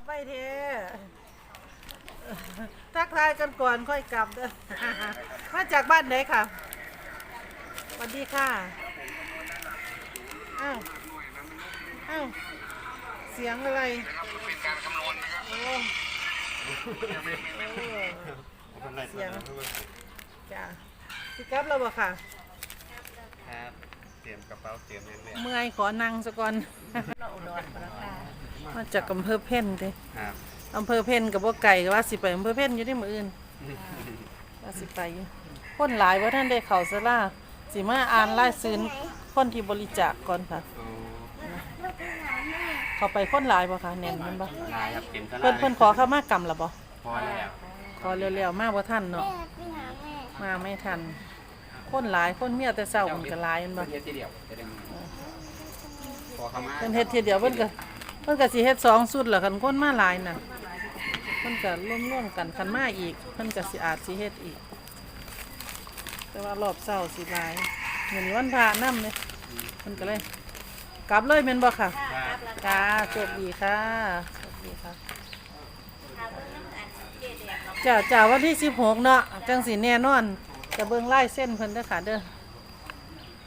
บไปเททักทายกันก่อนค่อยกลับเด้อมาจากบ้านไหนค่ะสวัสดีค่ะ อ้าว อ้าว เสียงอะไรโอ้โอ้เสียงจ้ะสิกลับแล้วบ่ค่ะ ครับ เตรียมกระเป๋าเตรียมเรื่อยเมื่อยขอนั่งซะก่อน มาจากอำเภอเพ่นเด้ๆครับอำเภอเพ่นกับว่าไก่ก็ว่าสิไปอำเภอเพ่นอยู่ที่มืออื่นว่าสิไปอยู่คนหลายว่าท่านได้เข่าสลาสิมาอ่านไล่ซื้นคนที่บริจาคก่อนค่ะโอ้เขาไปคนหลายบ่ค่ะแน่นแมันบ่ลายครับเตรียมสลาเพิ่นเพิ่นขอเข้ามากรรมละบ่พอแล้วขอเร็วๆมากว่าท่านเนาะมาไม่ทัน คนหลายคนเมียแต่เช้ามันก็หลายแมันบ่เฮ็ดทีเดียวจะได้ขอเข้ามาเพิ่นเฮ็ดทีเดียวเพิ่นก็เพิ่นก็สิเฮ็ดสองสุดล่ะคันคนมาหลายน่ะเพิ่นก็ร่วมๆกันคันมาอีกเพิ่นก็สิอาจสิเฮ็ดอีก แต่ว่ารอบเช้าสิหลายเหมือนวันพระนำเด้เพิ่นก็เลย กลับเลยแม่นบ่ค่ะครับจ้าโชคดีค่ะโชคดีค่ะจ้าจ้าวันที่16เนาะจังสิแน่นอนจะเบิ่งลายเส้นเพิ่นเด้อค่ะเด้อ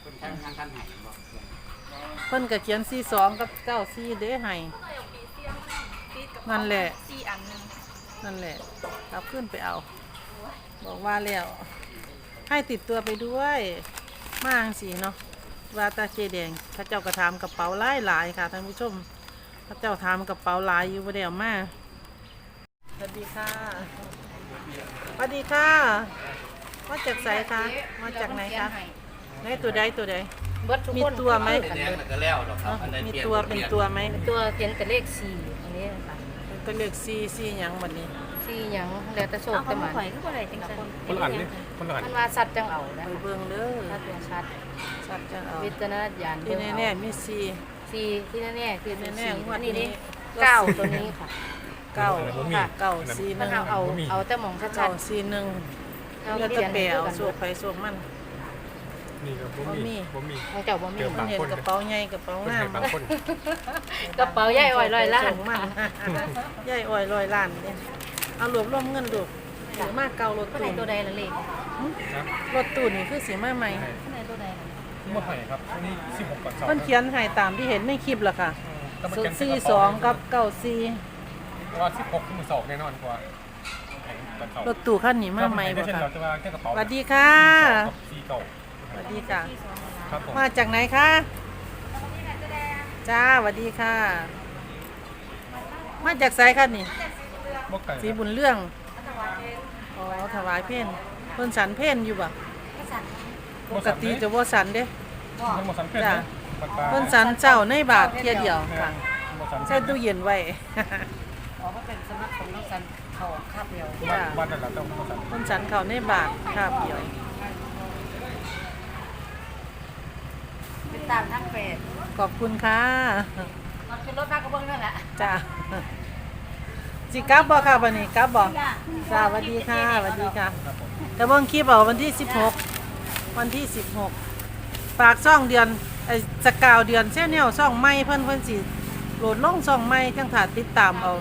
คุณท่านท่านท่านไหนบอก เพิ่นก็เขียน42กับ94เด้ให้นั่นแหละสี่อันนึงนั่นแหละกลับขึ้นไปเอา บอกว่าแล้ว ให้ติดตัวไปด้วยมาจังสีเนาะวาตาเจแดงพระเจ้ากระทำกระเป๋าหลายหลายค่ะท่านผู้ชมพระเจ้าทำกระเป๋าหลายอยู่ประเดี๋ยวมาสวัสดีค่ะสวัสดีค่ะมาจากไสคะมาจากไหนคะไหนตัวใดตัวใด เบิดทุกมีคนตัวไหมเรียนมันก็แล้วหรอกครับเนาะอันใดมีเปลี่ยนตัวเป็นตัวไหมตัวเขียนแต่เลขสี่อันนี้ค่ะก็เลือกซีซีหยังบัดนี้ สี่หยังแล้วแต่โชคแต่หมันข่อยก็บ่ได้จังซั่นคนละอันนี่คนละอันมันว่าสัตว์จังเอานะไปเบิ่งเด้อสัตว์เป็นชัดสัตว์จังเอาวิจารณญาณที่เบิ่งแน่เอาๆมีซี สี่ที่แน่ๆคือแน่สี่ๆงวอัดนนี้นี้ นี่เก้าตัวนี้ค่ะ เก้าค่ะเก้าซีหมันึ่นงเอาเอาเอาแต่หมองชัเก้าดซีหนึ่งๆเอาแล้วเขีจะยนแปลให้เอากันสวกไปสวกมัน นี่ก็บ่บ่มีมีบ่มี ของเจ้าบ่มีเจอ มันเห็นกระเป๋าใหญ่กระเป๋าคนงาให้มบางคน กระเป๋าใหญ่อ้อยร้อยล้านส่งมันใหญ่อ้อยร้อยล้านเนี่ยเอารวบรวมเงินดูหรือมากเก่ารถตัวไหนตู้ตัวใดละเลขครับรถตู้นี่คือสีมาใหม่ตัวไหนตัวใดล่ะเมื่อไหร่ครับอันนี้16ก่อนสองเพิ่นเขียนให้ตามที่เห็นในคลิปล่ะค่ะแต่มันเขียนซีสองกับเก้าซีว่า16คือมือสองแน่นอนกว่าก่อนสองรถตู้คันนี้มาใหม่บ่เช่นค่ะเราจะว่าแค่กระเป๋าสวัสดีค่ะสีเก่า สวัสดีค่ะ ครับผมมาจากไหนคะจ้าสวัสดีค่ะ มาจากไสคะนี่บ่ไก่สีบุญเรื่องอ๋อถวายเพนเพิ่นสันเพนอยู่บ่ปกติจะบ่สันเด้ ทั้งหมดสามเพศจ้ะ นะปากกาเพิ่นสันเจ้าในบาทเที่ยเดียวค่ะทั้งหมดสามเพศใส่ตู้เย็นไว้ อ๋อมันเป็นสำนักของน้องสันเขาคาบเดียว บ้านบ้านนั่นแหละต้องหมดสามเพิ่นสันเขาในบาทคาบเดียว เป็น ตามทางเฟซขอบคุณค่ะมันขึ้นรถพากระเบื้องนั่นแหละจ้าสิกลับบ่ค่ะวันนี้กลับบ่จ้าสวัสดีค่ะสวัสดีค่ะครับผมแต่เบิ่งคลิปเอาวันที่ 16 วันที่ 16 ฝากซ่องเดือนไอ้สกาวเดือนแช่แนวซ่องใหม่เพิ่นเพิ่นสิโหลดลงซ่องใหม่จังถ้าติดตามเอา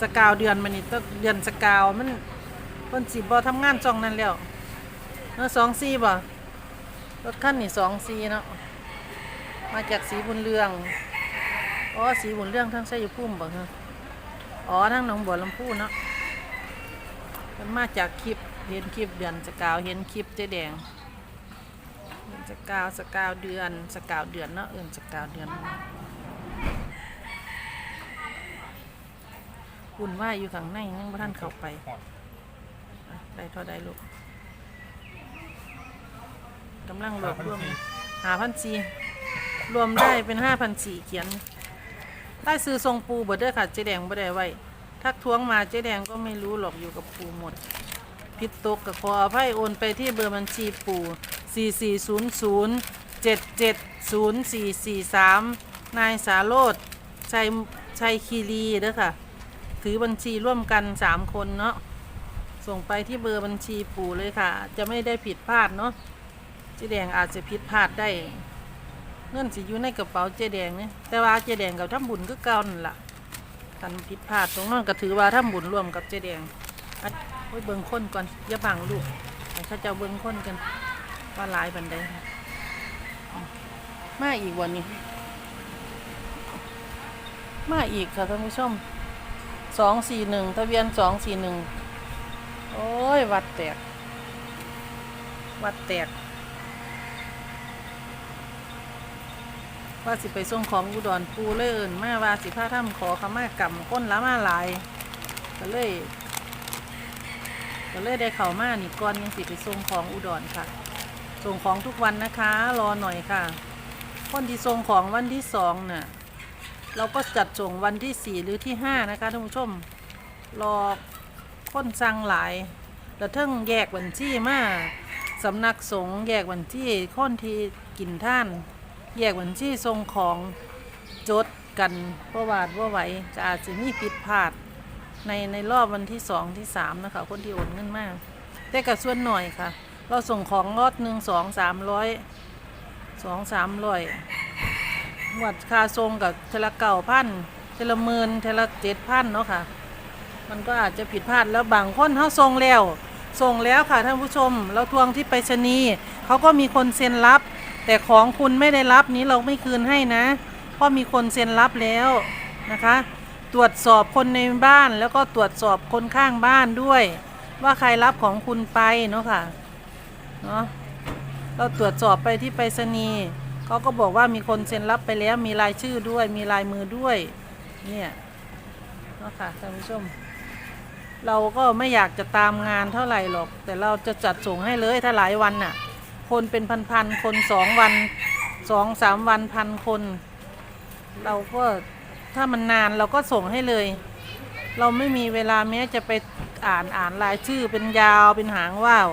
สกาวเดือนมันนี่ต้องเดือนสกาวมันเพิ่นสิบ่ทำงานซ่องนั้นแล้วเนาะ24บ่รถคันนี่24เนาะ มาจากสีบุญเรืองอ๋อสีบุญเรืองทั้งไสยภูมิบ่ฮะอ๋อทั้งหนองบัวลำพูเนาะมันมาจากคลิปเห็นคลิปเดือนสกาวเห็นคลิปเจ๊แดงสกาวสกาวเดือนสกาวเดือนเนาะเอื่นสกาวเดือนอุ่นว่าอยู่ข้างในยังบ่ท่านเข้าไปหอดอะได้เท่าใดลูกกำลังรวบรวมหาพันสี รวมได้เป็นห้าพันสี่เขียน ได้ซื้อทรงปูเบิดเด้อค่ะเจ๊แดงบ่ได้ไว้ ทักท้วงมาเจ๊แดงก็ไม่รู้หรอกอยู่กับปูหมด ผิดตกกับขออภัยโอนไปที่เบอร์บัญชีปู4400770443 นายสาโรธชัยชัยคีรีเด้อค่ะ ถือบัญชีร่วมกัน 3 คนเนาะ ส่งไปที่เบอร์บัญชีปู่เลยค่ะ จะไม่ได้ผิดพลาดเนาะเจ๊แดงอาจจะผิดพลาดได้ เงินสิอยู่ในกระเป๋าเจแดงเนี่ยแต่ว่าเจแดงกับทำบุญก็เก่านั่นล่ะกันผิดพลาดตรงนั้นก็ถือว่าถ้าบุญร่วมกับเจแดงโอ้ยเบิ่งคนก่อนอย่าบังลูกให้เขาเจ้าเบิ่งคนกันว่าหลายบันไดมาอีกวันนี้ มาอีกค่ะท่านผู้ชมสองสี่หนึ่งทะเบียนสองสี่หนึ่งโอ้ย วัดแตก วัดแตก ว่าสิไปส่งของอุดรปูเลยเอินมาว่าสิพาถ้ำขอขมากรรมก้นละมาหลาย ก็เลยก็เลยได้เข่ามานี่ก่อนยังสิไปส่งของอุดรค่ะ ส่งของทุกวันนะคะ รอหน่อยค่ะคนที่ส่งของวันที่สองน่ะเราก็จัดส่งวันที่สี่หรือที่ห้านะคะท่านผู้ชมรอคนสั่งหลายแล้วเทิงแยกบัญชีมาสำนักสงฆ์แยกบัญชีคนที่กินท่าน แยกบัญชีส่งของจดกันเพราะวาดว่าไหวก็อาจจะมีผิดพลาดในในรอบวันที่สองที่สามนะคะคนที่โอนเงินมาก แต่กับส่วนหน่อยค่ะ เราส่งของรอดหนึ่งสองสามร้อยสองสามร้อยหวัดคาทรงกับเทละเก่าพันเทละหมื่นเทละเจ็ดพันเนาะค่ะ มันก็อาจจะผิดพลาดแล้วบางคนเขาทรงแล้วส่งแล้วค่ะท่านผู้ชม เราทวงที่ไปรษณีย์เขาก็มีคนเซ็นรับ แต่ของคุณไม่ได้รับนี้เราไม่คืนให้นะเพราะมีคนเซ็นรับแล้วนะคะ ตรวจสอบคนในบ้านแล้วก็ตรวจสอบคนข้างบ้านด้วย ว่าใครรับของคุณไปเนาะค่ะเนาะเราตรวจสอบไปที่ไปรษณีย์เขาก็บอกว่ามีคนเซ็นรับไปแล้วมีรายชื่อด้วยมีลายมือด้วยเนี่ยเนาะค่ะท่านผู้ชมเราก็ไม่อยากจะตามงานเท่าไหร่หรอก แต่เราจะจัดส่งให้เลยถ้าหลายวันน่ะ คนเป็นพันๆคนสองวันสองสามวันพันคน เราก็ถ้ามันนานเราก็ส่งให้เลย เราไม่มีเวลาแม้จะไปอ่านอ่านรายชื่อเป็นยาวเป็นหางว่าว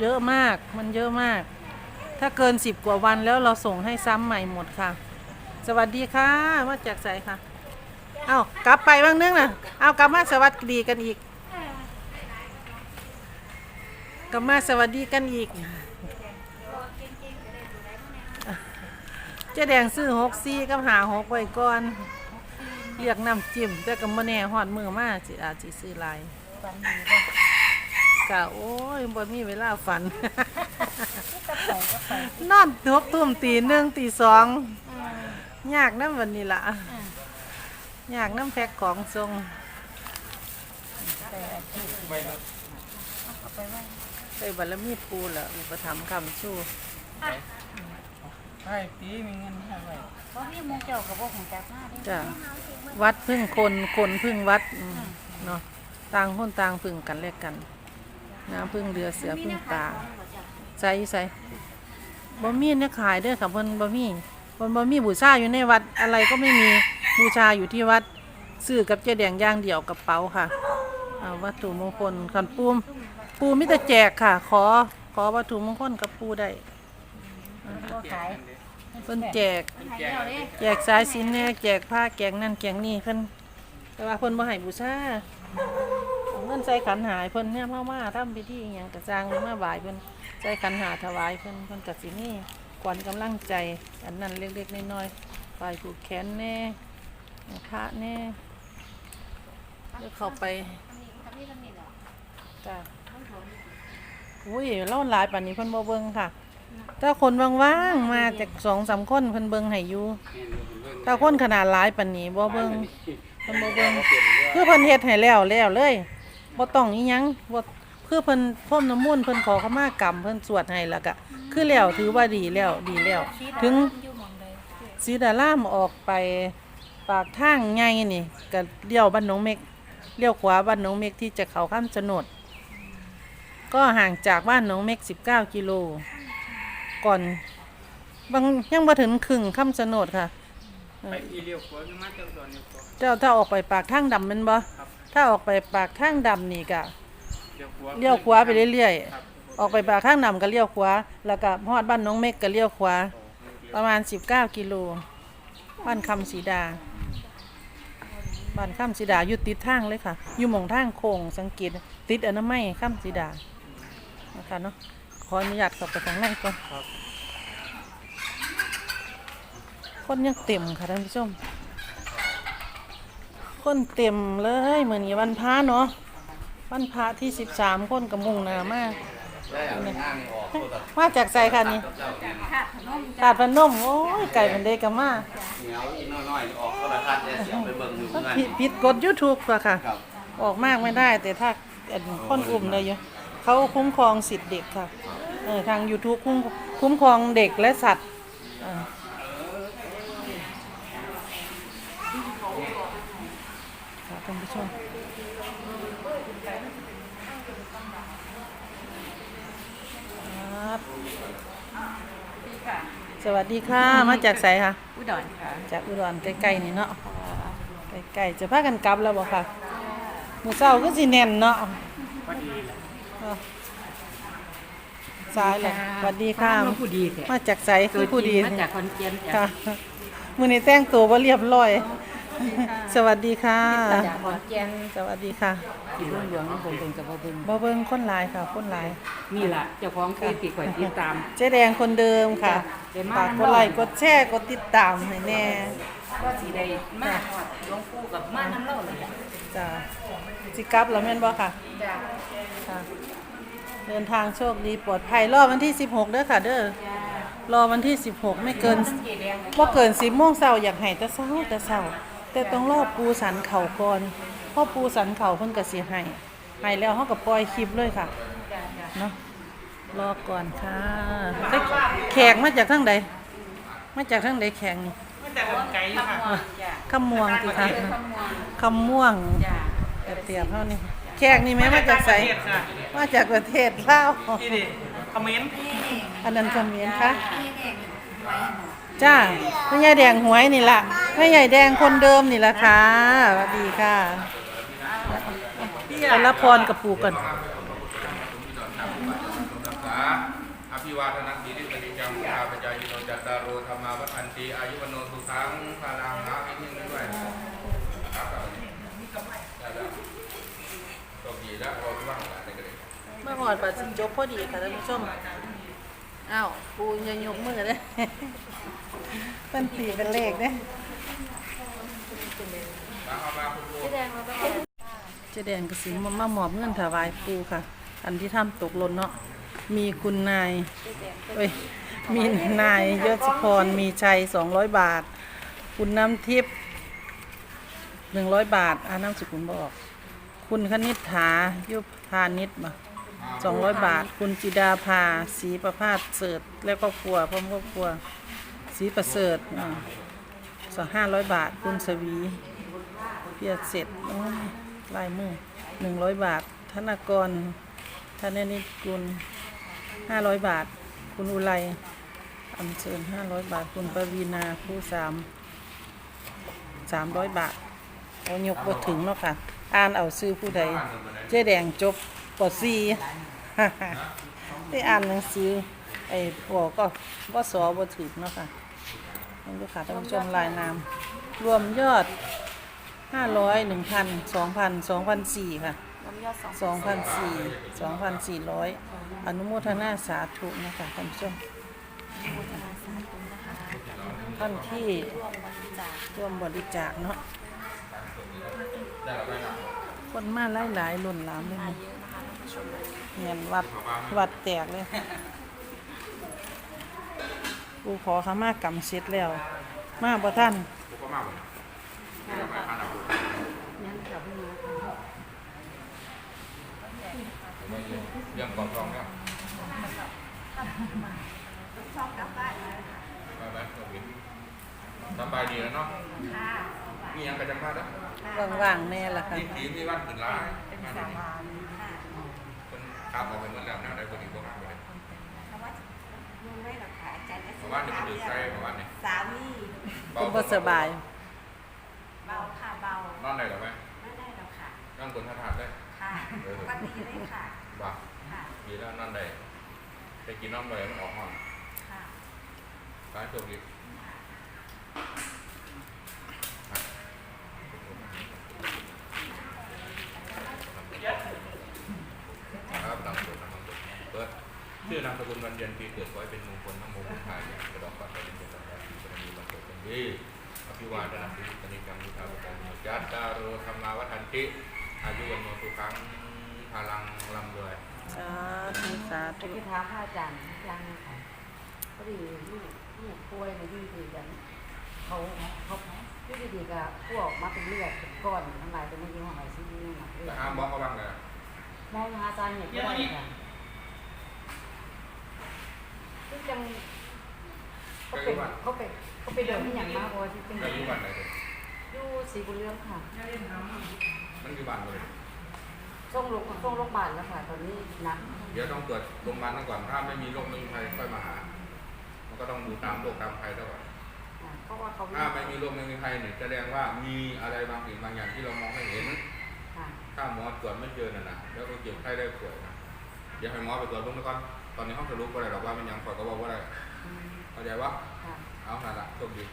เยอะมากมันเยอะมาก ถ้าเกินสิบกว่าวันแล้วเราส่งให้ซ้ำใหม่หมดค่ะ สวัสดีค่ะมาจากใสค่ะ เอากลับไปบ้างนึงนะเอากลับมาสวัสดีกันอีก กลับมาสวัสดีกันอีกเจ๊แดงซื้อหกซี่กับหาหกไว้ก่อนเรียกน้ำจิ้มแต่ก็บ่แน่หอดมือมาสิอาจสิซื้อลายกะโอ้ยบ่มีเวลาฝัน นอนหกทุ่มตีหนึ่งตีสองยากน้ำวันนี้ล่ะยากน้ำแพ็คของทรงไปไม่นะเอาไปไว้ ไปบารมีปูละอุปถัมภ์คำชู้ใช่ปีมีเงินให้ไว้เพราะพี่มงเจ้ากับพวกของจักหน้าเด้จ้ะวัดพึ่งคนคนพึ่งวัดอืมเนาะต่างคนต่างพึ่งกันและกันน้ำพึ่งเรือเสือพึ่งตาใส่ใส่บ่มีเนี่ยขายเด้อค่ะเพิ่นบ่มีเพิ่นบ่มีบูชาอยู่ในวัดอะไรก็ไม่มีบูชาอยู่ที่วัดซื้อกับเจ๊แดงอย่างเดียวกระเป๋าค่ะเอาวัตถุมงคลขันปูม ปูมิแต่แจกค่ะ ขอขอวัตถุมงคลกับปูได้ก็ขายเพิ่นแจก ขายเดียวเด้แจกสายสิญจนเนี่ยแจกผ้าแกงนั่นแกงนี่เพิ่นแต่ว่าเพิ่นบ่ให้บูชาเอาเงินใส่ขันหายเพิ่นเนี่ยมามาทำพิธีอหยังกระจางหรือมาบ่ายเพิ่นใส่ขันหาถวายเพิ่นเพิ่นก็สิมีขวัญกำลังใจ อันนั้นเล็กๆน้อยๆไปผูกแขนแน่พระแน่เดี๋ยวเข้าไปจ้ะ อุ้ยเล่าหลายป่านนี้เพิ่นบ่เบิ่งค่ะถ้าคนว่างๆมาจากสองสามคนเพิ่นเบิ่งให้อยู่ถ้าคนขนาดหลายปานนี้บ่เบิ่งเพิ่นบ่เบิ่งคือเพิ่นเฮ็ดให้แล้วแล้วเลยบ่ต้องอีหยังบ่คือเพิ่นพรมน้ำมนต์เพิ่นขอขมากรรมเพิ่นสวดให้แล้วก็คือแล้วถือว่าดีแล้วดีแล้ว ถึงอยู่หม่องใดสีดารามออกไปปากทางใหญ่นี่ก็เลี้ยวบ้านหนองเม็กเลี้ยวขวาบ้านหนองเม็กที่จะเข้าข้ามโฉนด ก็ห่างจากบ้านหนองเม็ก 19 กิโล ก่อนบางยังบ่ถึงครึ่งข้ามโฉนดค่ะ ไปอีเลียวขวามาเจ้าดอนอยู่ขวาเจ้าถ้าออกไปปากทางดำแมันบ่ครับถ้าออกไปปากทางดำนี่ก็เลียวขวาเลี้ยวขวาไปเรื่อยครับๆออกไปปากทางดำก็เลี้ยวขวา แล้วก็ฮอดบ้านน้องเม็กก็เลี้ยวขวา ประมาณ 19 กิโล บ้านคำสีดา บ้านคำสีดาอยู่ติดทางเลยค่ะ อยู่หมองทางโค้งสังเกตติดอนามัยคำสีดา นะคะเนาะขออนุญาตเข้าไปข้างในก่อนครับ คนยังเต็มค่ะท่านผู้ชม คนเต็มเลยเหมือนวันพระเนาะวันพระที่สิบสามคนกับมุงหนามากมาจากใจค่ะนี่ตาดพนมโอ้ยไก่มันเด็กกับมาเหนียวอีน้อยๆออกโทรทัศน์เนี่ยเสียงไปเบิ่งอยู่มันเงินผิดผิดกฎ YouTube อะค่ะครับออกมากไม่ได้แต่ถ้าอันคนกลุ่มเลยอยู่ เขาคุ้มครองสิทธิเด็กค่ะเออทาง YouTube คุ้มคุ้มครองเด็กและสัตว์เออค่ะท่านผู้ชมครับพี่ค่ะสวัสดีค่ะ มาจากไสค่ะ อุดรค่ะจากอุดรใกล้ๆนี่เนาะใกล้ๆจะพากันกลับแล้วบ่ค่ะมื้อเช้าก็สิแน่นเนาะเออ สายเลยสวัสดีค่ะมาผู้ดีแท้มาจากไสคือผู้ดีมาจากคอนเจนค่ะมื้อนี้แต่งตัวบ่เรียบร้อย สวัสดีค่ะจากคอนเจนสวัสดีค่ะที่รุ่งเรืองน้ำผมเป็นกับบ่เบิ่งบ่เบิ่งคนหลายค่ะ คนหลายนี่ล่ะเจ้าของเคยติดข่อยติดตาม เจ๊แดงคนเดิมค่ะเดี๋ยวมาฝากกดไลค์กดแชร์กดติดตามให้แน่ว่าสิได้มาฮอดหลวงปู่กับมาน้ำเล่าเลยจ้ะจ้าสิกลับแล้วแม่นบ่ค่ะจ้ะค่ะ เดินทางโชคดีปลอดภัยรอวันที่ 16เด้อค่ะ เด้อรอวันที่ 16 ไม่เกินเจแดงบ่เกิน10โมงเช้าอยากให้แต่เช้าแต่เช้าแต่ต้องรอปูสันเข่าก่อนเพราะปูสันเข่าเพิ่นก็สิให้ให้แล้วเฮาก็ปล่อยคลิปเลยค่ะจ้ะจ้ะเนาะรอก่อนค่ะแต่แขกมาจากทางใดมาจากทางใดแขกนี่ทำม่วงจ้ะคำม่วงสิคะทำม่วงคำม่วงจ้ะแต่เตียบเท่านี้ แขกนี่แม่มาจากไสมาจากประเทศลาวนี่ดิคอมเมนต์อันนั้นคอมเมนต์คะจ้าแม่ใหญ่แดงหวยนี่ล่ะแม่ใหญ่แดงคนเดิมนี่ล่ะค่ะสวัสดีค่ะไปรับพรกับปู่ก่อนอภิวาทนาสีริสนิจังข้าพเจ้ายิโนจัตตารโรธรรมาวัฏันติอายุวโนสุขังพาลังนะอีกนิดนึงด้วยครับได้แล้วโชคดีแล้วเราว่างอะไรกันเลย เมื่ อหอดปัดสิจบพอดีค่ะท่านผู้ชมอ้าวปูยังยกมือเลยเป็นปีเป็นเลขเด้มาเอามาคุณครูเจแดงกสิมามามอบเงินถวายปูค่ะ อันที่ทำตกหล่นเนาะมีคุณนายเอ้ยมีนายยศพรมีชัยสองร้อยบาท คุณน้ำทิพย์หนึ่งร้อยบาทอาน้ำสกุลบอก คุณคณิษฐายุพานิชมา สองร้อยบาท คุณจิดาภาศรีประภาสเสริฐและครอบครัวพร้อมครอบครัวศรีประเสริฐอ่าสองห้าร้อยบาท คุณสวีเพียรเสร็จโอ้ยลายมือหนึ่งร้อยบาท ธนากรธนนิตกุลห้าร้อยบาท คุณอุไรอันเชิญห้าร้อยบาท คุณปวีนาผู้สามสามร้อยบาทเอายกบทถึงเนาะค่ะ อ่านเอาซื้อผู้ใด เจ๊แดงจบ ปอซีได้อ่านหนังสือไอ้พวก็ว่าสอบถึงเนาะค่ะนี่ลูกค้าท่านผู้ชมรายนามรวมยอดห้าร้อยหนึ่งพันสองพันสองพันสี่ค่ะสองพันสี่สองพันสี่ร้อยอนุโมทนาสาธุนะคะท่านผู้ชมท่านที่ร่วมบริจาคเนาะคนมาหลายหลายล้นหลามเลยนะ เงินวัดวัดแตกเลย กูขอขมากรรมเสร็จแล้ว มาบ่ท่านผมก็มาหมดมาพาเราดูยังกลับมาเรื่องกองทองเนี่ยไปไปโอเคสบายดีแล้วเนาะมียังกระจังพลาดอะว่างๆแน่ละค่ะที่ผีมีวันขึ้นร้ายงานนี้ คนขับออกไปหมดแล้วแนวใดคนอีกพวกนั้นไปเลยยังไม่หรอกค่ะอาจารย์เมื่อวานนี่มันดื้อใส่เมื่อวานนี่สามีคุณบ่สบาย เบาค่ะเบานอนได้หรือไม่ไม่ได้หรอกค่ะนั่งบนท่าทางได้ค่ะปกติเลยค่ะบ่าค่ะดีแล้วนอนได้ไปกินน้ำเลยมันออกห้องค่ะร้านโชคดีครับนำสุดนำสุดเปิดชื่ อนามสกุลวันเดือนปีเกิดขอให้เป็นมงคลน้ำมงคลทายกระดอกฟันเป็นเป็นเป็นเป็นมีบันเกิดเป็นดีอภิวาทนาสิริกนิกังยุทธาปการจัตตารโอธรรมาวัฏันติอายุวันโนสุขังพลังลำรวยสาธุสาไปธุที่ท้ามพระอาจารย์ยังค่ะพอดีลูกลูกป่วยในที่ดีกันเขาเขาที่ดีๆก็พวกมาเป็นเลือดเป็นก้อนทั้งหลายเป็นเมื่อกี้ของอะไรที่นี่มาเลือแต่ดห้ามบอกเขาบ้างเลยมองหาสาเหตุไม่ได้ค่ะ ซึ่งจังเขาเป็นเขาเป็นเขาไปเดินที่อย่างมากเพราะว่าที่เป็นอายุวันไหนเลยอยู่สีบุญเรืองค่ะ มันอยู่บ้านเลยส่งโรงส่งโรงพยาบาลแล้วค่ะตอนนี้หนักเดี๋ยวต้องตรวจโรงพยาบาลนั่นก่อนถ้าไม่มีโรคไม่มีภัยค่อยมาหา มันก็ต้องดูตามโรคตามภัยซะก่อนอ่าเพราะว่าเขาถ้าไม่มีโรคไม่มีภัยเนี่ยแสดงว่ามีอะไรบางสิ่งบางอย่างที่เรามองไม่เห็นค่ะถ้าหมอตรวจไม่เจอน่ะนะแล้วก็เจ็บไข้ได้ป่วยนะเดี๋ยวให้หมอไปตรวจเพิ่มก่อน ตอนนี้เขาจะรู้ก็ได้หรอกว่ามันยังปอดก็บอกว่าได้อืมเข้าใจว่าค่ะเอาหน่ะละโชคดี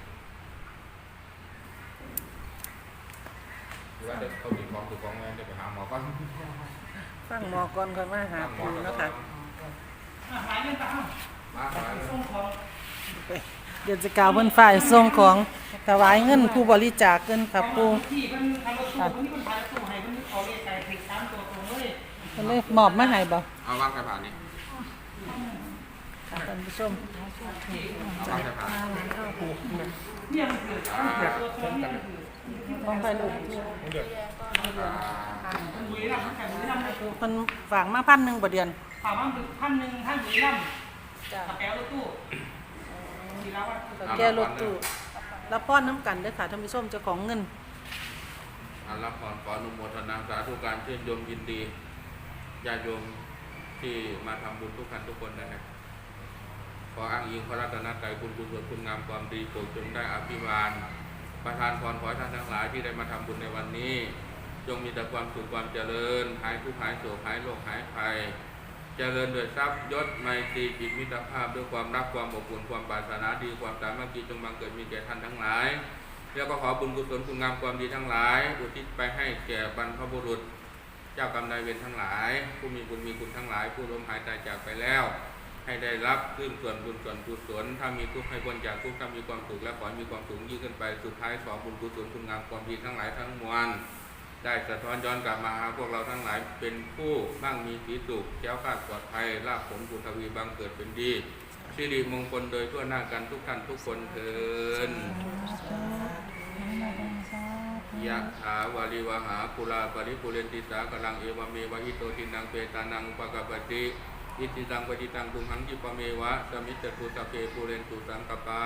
หรือว่าเดี๋ยวเขาติดของติดของแม่จะไปหาหมอก่อนฟังหมอก่อนค่อยมาหาปูเนาะคะมาหาหมอเดี๋ยวจะกล่าวเพิ่นฝ่ายส่งของถวายเงินผู้บริจาคเงินค่ะปูที่เพิ่นทำรถตู้เพิ่นนี่เพิ่นพารถตู้ให้เพิ่นเอาเลขไก่ผิดสามตัวตรงเลยเพิ่นเลยมอบมาให้บ่เอาวางสายผ่านนี่ค่ะ ท่านผู้ชมเอาวางสายผ่านเนี่ยมันคืออ่าวตรงนี่มันคือของใครลูกมันฝากมาพันหนึ่งบ่เดือนถากมาพันหนึ่งท่านบุรีรัมย์จ้ากับแปลรถตู้ทีละวันแก้วรถตู้รับป้อนน้ำกันด้อค่ะท่านผู้ชมเจ้าของเงินอันรับพรขออนุโมทนาสาธุการชื่นชมยินดีญาติโยมที่มาทำบุญทุกท่านทุกคนนะครับ ออ้างอิงพระรัตนตรัยคุณกุศลคุณงามความดีโปรดจงได้อภิวาลประทานพรขอท่านทั้งหลายที่ได้มาทำบุญในวันนี้ จงมีแต่ความสุขความเจริญ หายทุกข์หายโศกหายโรคหายภัย เจริญด้วยทรัพย์ยศไมตรีจิตมิตรภาพด้วยความรักความอบอุ่นความปรารถนาดีความสามัคคีจงบังเกิดมีแก่ท่านทั้งหลายแล้วก็ขอบุญกุศลคุณงามความดีทั้งหลาย อุทิศไปให้แก่บรรพบุรุษ เจ้ากรรมนายเวรทั้งหลาย ผู้มีบุญมีคุณทั้งหลาย ผู้ล้มหายตายจากไปแล้ว ให้ได้รับขึ้นส่วนบุญส่วนกุศลถ้ามีทุกข์ให้พ้นจากทุกข์ถ้ามีความสุขและขอมีความสุขยิ่งขึ้นไปสุดท้ายขอบุญกุศลคุณงามความดีทั้งหลายทั้งมวลได้สะท้อนย้อนกลับมาหาพวกเราทั้งหลายเป็นผู้มั่งมีสีสุขแก้วขาดปลอดภัยลาภผลบุญทวีบังเกิดเป็นดีสิริมงคลโดยทั่วหน้ากันทุกท่านทุกคนเถินยะถาวาริวหาปุราปริปุเรนติสากลังเอวเมวะอิโตทินังเปตานังอุปกปปติ อิติตังปฏิตังตุมหังกิปเมวะสมิจตุสเพปุเรนตุสังกปา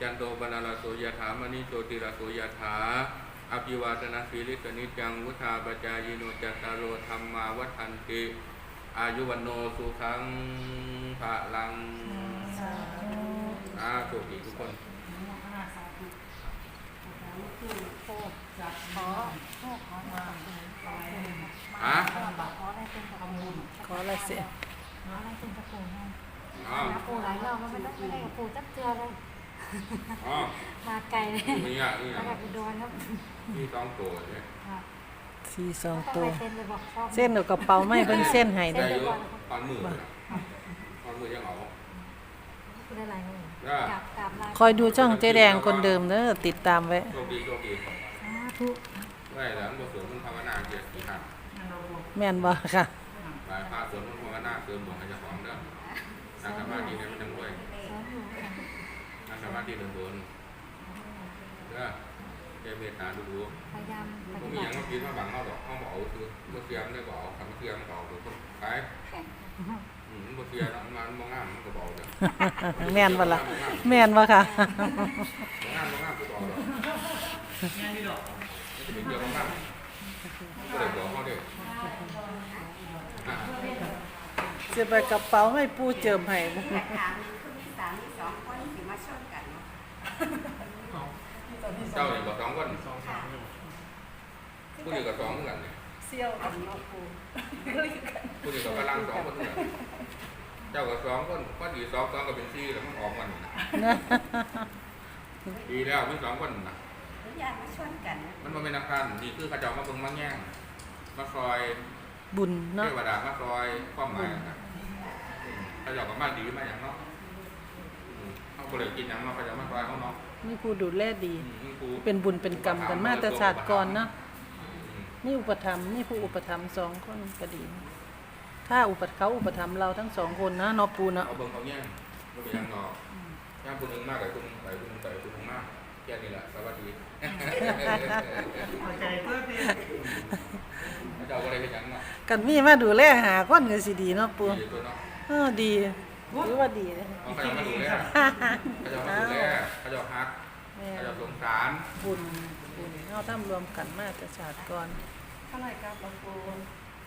จันโตปนาลโสยถามณิโชติระโสยถาอภิวาทนาสีลิสนิจังวุธาปจายโนจัตตารโอธรรมาวัฏันติอายุวันโนสุขังภะลังอาโชคดีทุกคนฮะขออะไรเสีย อ๋อปูหลายรอบมันไม่ได้ไม่ได้กับปูจับเจือเลยอ๋อมาไกลเลยมีอะนี่มาอะจากอุดรครับมีสองตัวเนี่ยสี่สองต้องตัวไปเซ็นเลยบอกชอบเส้นเอากระเป๋าไม่เพิ่นเส้นให้ได้เด้อเยอะตอนมือนะตอนมือยังเอาคือได้หลายมือได้กราบกราบลาคอยดูช่องเจ๊แดงคนเดิมเด้อติดตามไว้ โชคดีโชคดีสาธุ ได้แล้วมันสวนมันภาวนาเกียรติหักแม่นบ่ค่ะห ลายภาคสวนมันภาวนาเสริมหลวงให้เจ้าของเด้อนักสมาธิเนี่ยมันจังด้วยสาธุค่ะนักสมาธิโดนๆเด้อแกเมตตาดูดูพยายามปก็ฏิมีอบัย่างติเมื่อกี้มาบังเขาหรอกเขาบอกเอาคือเมื่อเสียมได้บอกเอาคำเสียมบอกคือคนขายอืมเมื่อเสียมมันมองงามมันก็บอกเด้อแม่นบ่ล่ะแม่นบ่ค่ะมองงามมองงามก็บอกเด้องานนี่ดอกมันจะเป็นเดียวกันก็เลยบอก เขาเด็กจะไปกระเป๋าไม่ปูเจิมให้บ่แต่ถามคือมีสามมีสองคนสิมาชนกันเนาะเจ้าเนี่ยบอกสองคนค่ะผู้เดียวกับสองเหมือนกันเนี่ยเซี่ยวกันเนาะปูผู้เดียวกับกำลังสองคนเหมือนกันเจ้ากับสองคนก็ดีสองสองก็เป็นสี่แล้วมันออกมันนะนะดีแล้วมีสองคนนะหรืออยากมาชนกันนะมันมาเป็นอาคารนี่คือเขาเจ้ามาเบิ่งมาแย่งมาซอยบุญเทเนาะวดามาซอยความหมายนะ เขาเจ้าก็มาดีมาอย่างเนาะอืมเขาก็เลยกินอย่างเนาะเขาเจ้ามาซอยเขาเนาะมีผู้ดูแลดีมีครูเป็นบุญเป็นกรรมกันมาแต่ชาติก่อนเนาะนี่อุปถัมภ์นี่ผู้อุปถัมภ์สองคนก็ดี ถ้าอุปเขาอุปถัมภ์เราทั้งสองคนนะเนอปูเนาะเอาเบิ่งเอาแย่งบ่เป็นหยังเนาะย่างคนหนึงมากกับคนหนึงไปคนหนึงไปคนหนึงมากแค่นี้แหละสวัสดีเข้าใจเพื่อที่เจ้าก็ได้เป็นหยังเนาะกันมีมาดูแลหาคนก็สิดีเนาะปูดีตัว เนาะเออดีหรือว่าดีนะเอาใครเอามาดูแลเขาจะเอามาดูแลเขาจะเอาฮักแม่เขาจะเอาสงสารบุญบุญเราทำรวมกันมาแต่ชาติก่อนเท่าไหร่ครับหลวงปู่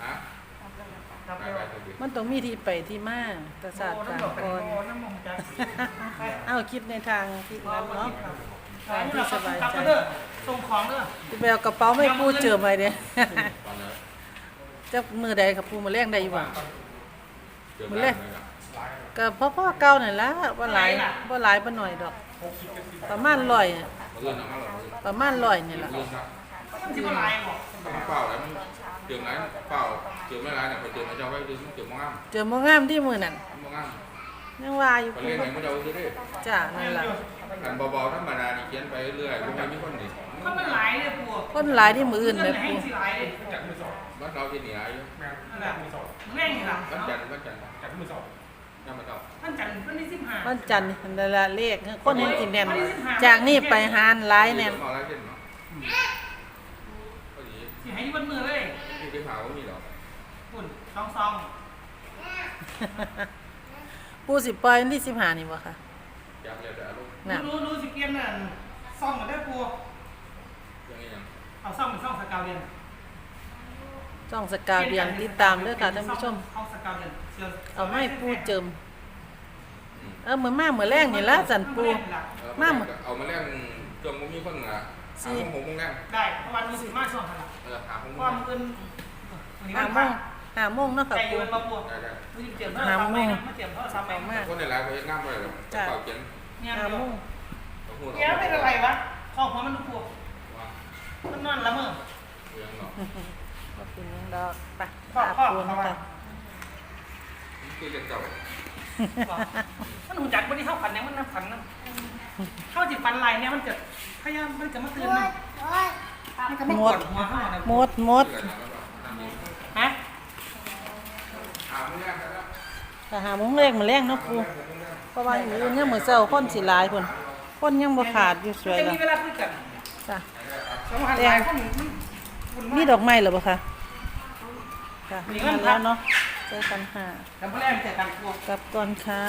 ฮะครับแล้วนะครับครับไปแล้วไปตัวดีมันต้องมีที่ไปที่มาแต่ชาติโอ้ก่น้ำดอกเป็นอนโอ้น้ำมองจักเอาคิดในทางที่นั้นเนาะทางที่สบายครับใจเด้อส่งของเด้อจะไปเอากระเป๋าไม่ปูเจอไปเนี่ยตอนนี้จะมือใดครับปูมาแรงได้อยู่บ่ เจอมื้อแรแรกกก็พ่อพ่อๆเก่านั่นละว่าหลายว่าหลายบ่หน่อยดอก ประมาณร้อยอะเรื่องน้ำมันหรอประมาณร้อยนี่ล่ะเรื่องครับมันสิบ่หลายบ่มันเปล่าแล้วมันเจือไหนเปล่าเจือไม่ไรเนี่ยพอเจือมาเจ้าไว้ดูเจือมั่งเจอบ่งามที่มือนั่นมั่งยังว่าอยู่ไปปูเล่นไหนมาเจ้าดูดิจ้านั่นล่ะกันเบาๆธรรมดานี่เขียนไปเรื่อยๆพวกนี้มีคนนี่มันมันหลายเลยปู่คนหลายที่มืออื่นเงิแม่นให้ปูสิหลายเลยจัดมือสองบ้านเราจะเหนียวอยู่แม่นั่นแหละมือสอง แม่งนี่ล่ะบ้านจันทร์บ้านจันทร์จัดมือสองน้ำมันเจ้าท่านจันทร์วันที่15วันจันทร์นั่นล่ะเลขคนเห็นสิแน่นจากนี้ไปหานหลายแน่นมาแล้วเช่นเนาะพอดีสิให้อยู่บนมือเลยที่ไปหาว่ามีหรอคุณซองซองปูสิปล่อยวันที่15นี่บ่ค่ะอยากเรียนแต่ลูกน่ะรู้รู้สิเปลี่ยนนั่นซ่อมกันได้ปู่ยังไงยังเอาซ่อมเป็นซ่อมสกาวเรียน ช่องสกาวเดียนติดตามเด้อค่ะท่านผู้ชม เอาสกาวเรียนเสื้เอาไม้ปูเจิม เออมื้อมามื้อแรงนี่ละสันปู มาหมดเอามาแรงจงมีคนอะหาของผมมึงแรงได้เพราะวันนี้สิมาช่วงขนาดเออหาของเพมึราะงวันอื่นวันนี้ห้าวันโมพักงห้าโมงเนาะค่ะใจอปูยู่เป็นมาปวดได้ได้ไม่ได้เตรียมเท่าไหร่ซ้ำไปนะไม่เตรียมเท่าไหร่ซ้ำไปเอามากคนในร้านเขาง่ามไปหรอกเป่าเขียนเนี่ยห้าเดี๋ยวโมงเดี๋ยวเป็นอะไรวะคอหัวมันปวดว่ามันนอนละเมอเรื่องเนาะบ่เป็นหยัง ดอกไปพ่อหาพ่อปูเขานะว่าคะคือจะเก่ามันหูจักวันนี้เข้าฝันเนี่ยมันนับฝันนะเข้าจิตฝันลายเนี่ยมันจะพยายามมันจะมาเตือนนะมันก็มาปวดหัวเข้ามาหมดหมดฮะหามึงแรกแล้วถ้าหาโมงแรกมื้อแรงเนาะปูเพราะว่าอยู่อื่นยังมื้อเช้าคนสิหลายพุ่นคนยังบ่ขาดอยู่สวยจะแล้วมีเวลาคุยกันจ้ะสมหันลายคนมันบุญมีมากดอกไม้เหรอบ่คะ ค่ะมีมาแล้วเนาะเจอกันค่ะแต่พอแรกแต่ต่างตัวกลับก่อนค่ะ